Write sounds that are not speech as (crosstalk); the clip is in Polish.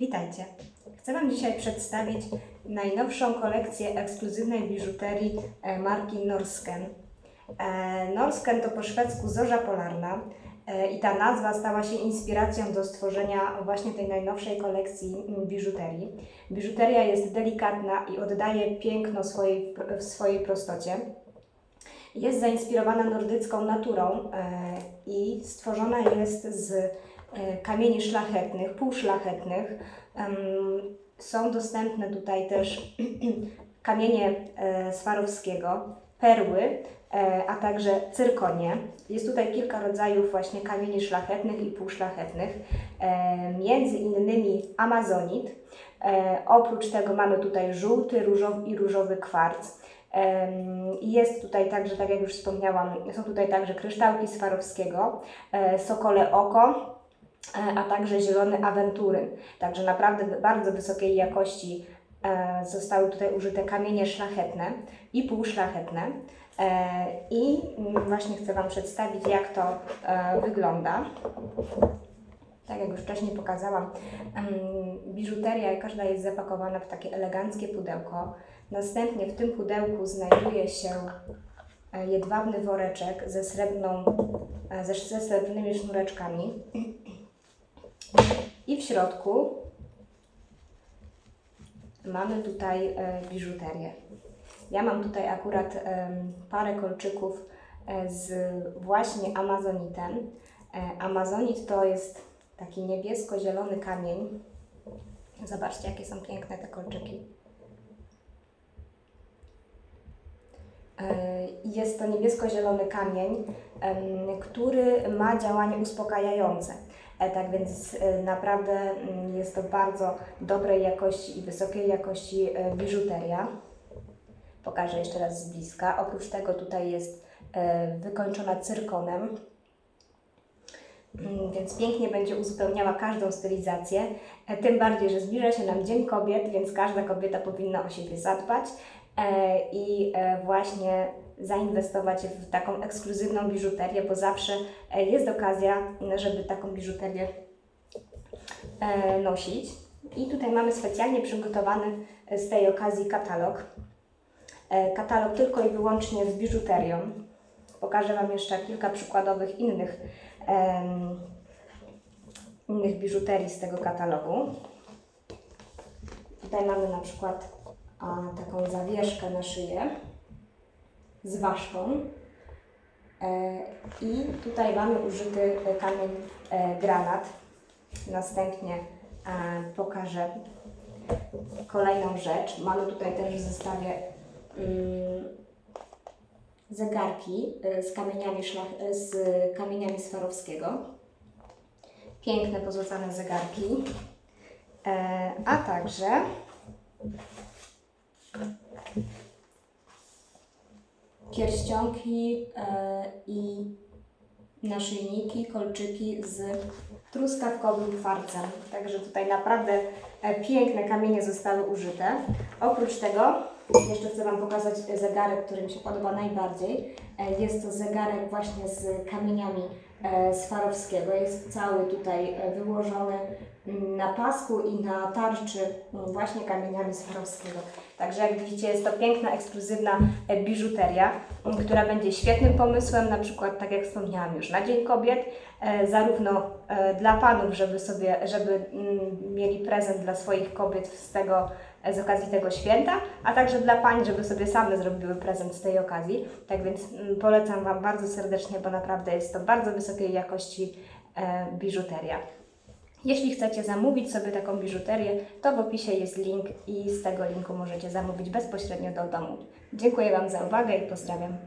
Witajcie. Chcę Wam dzisiaj przedstawić najnowszą kolekcję ekskluzywnej biżuterii e, marki Norsken. E, Norsken to po szwedzku zorza polarna e, i ta nazwa stała się inspiracją do stworzenia właśnie tej najnowszej kolekcji mm, biżuterii. Biżuteria jest delikatna i oddaje piękno swojej, w swojej prostocie. Jest zainspirowana nordycką naturą i stworzona jest z kamieni szlachetnych, półszlachetnych. Są dostępne tutaj też (clears throat) kamienie e, Swarowskiego, perły, e, a także cyrkonie. Jest tutaj kilka rodzajów właśnie kamieni szlachetnych i półszlachetnych, e, między innymi amazonit. E, Oprócz tego mamy tutaj żółty różowy i różowy kwarc. Jest tutaj także, tak jak już wspomniałam, są tutaj także kryształki Swarowskiego, e, sokole oko, e, a także zielony awentury. Także naprawdę bardzo wysokiej jakości e, zostały tutaj użyte kamienie szlachetne i półszlachetne. E, I właśnie chcę Wam przedstawić, jak to e, wygląda. Tak jak już wcześniej pokazałam, biżuteria każda jest zapakowana w takie eleganckie pudełko. Następnie w tym pudełku znajduje się e, jedwabny woreczek ze, srebrną, e, ze srebrnymi sznureczkami. I w środku mamy tutaj e, biżuterię. Ja mam tutaj akurat em, parę kolczyków e, z właśnie amazonitem. E, Amazonit to jest taki niebiesko-zielony kamień. Zobaczcie, jakie są piękne te kolczyki. E, Jest to niebiesko-zielony kamień, który ma działanie uspokajające. E, Tak więc e, naprawdę mm, jest to bardzo dobrej jakości i wysokiej jakości e, biżuteria. Pokażę jeszcze raz z bliska. Oprócz tego tutaj jest wykończona cyrkonem, Mm, więc pięknie będzie uzupełniała każdą stylizację. Tym bardziej, że zbliża się nam Dzień Kobiet, więc każda kobieta powinna o siebie zadbać i e, właśnie zainwestować w taką ekskluzywną biżuterię, bo zawsze e, jest okazja, żeby taką biżuterię e, nosić. I tutaj mamy specjalnie przygotowany e, z tej okazji katalog. E, Katalog tylko i wyłącznie z biżuterią. Pokażę Wam jeszcze kilka przykładowych innych, innych biżuterii z tego katalogu. Tutaj mamy na przykład taką zawieszkę na szyję z ważką. E, I tutaj mamy użyty kamień e, granat. Następnie e, pokażę kolejną rzecz. Mamy tutaj też w zestawie mm, zegarki z kamieniami, szlach, z kamieniami Swarowskiego. Piękne pozłacane zegarki. A także pierścionki e, i naszyjniki, kolczyki z truskawkowym kwarcem. Także tutaj naprawdę e, piękne kamienie zostały użyte. Oprócz tego jeszcze chcę Wam pokazać zegarek, który mi się podoba najbardziej. E, Jest to zegarek właśnie z kamieniami Swarowskiego. Jest cały tutaj wyłożony mm, na pasku i na tarczy mm, właśnie kamieniami Swarowskiego. Także jak widzicie jest to piękna, ekskluzywna e, biżuteria, która będzie świetnym pomysłem, na przykład tak jak wspomniałam już na Dzień Kobiet, e, zarówno e, dla panów, żeby sobie, żeby mieli prezent dla swoich kobiet z tego z okazji tego święta, a także dla pań, żeby sobie same zrobiły prezent z tej okazji. Tak więc polecam Wam bardzo serdecznie, bo naprawdę jest to bardzo wysokiej jakości biżuteria. Jeśli chcecie zamówić sobie taką biżuterię, to w opisie jest link i z tego linku możecie zamówić bezpośrednio do domu. Dziękuję Wam za uwagę i pozdrawiam.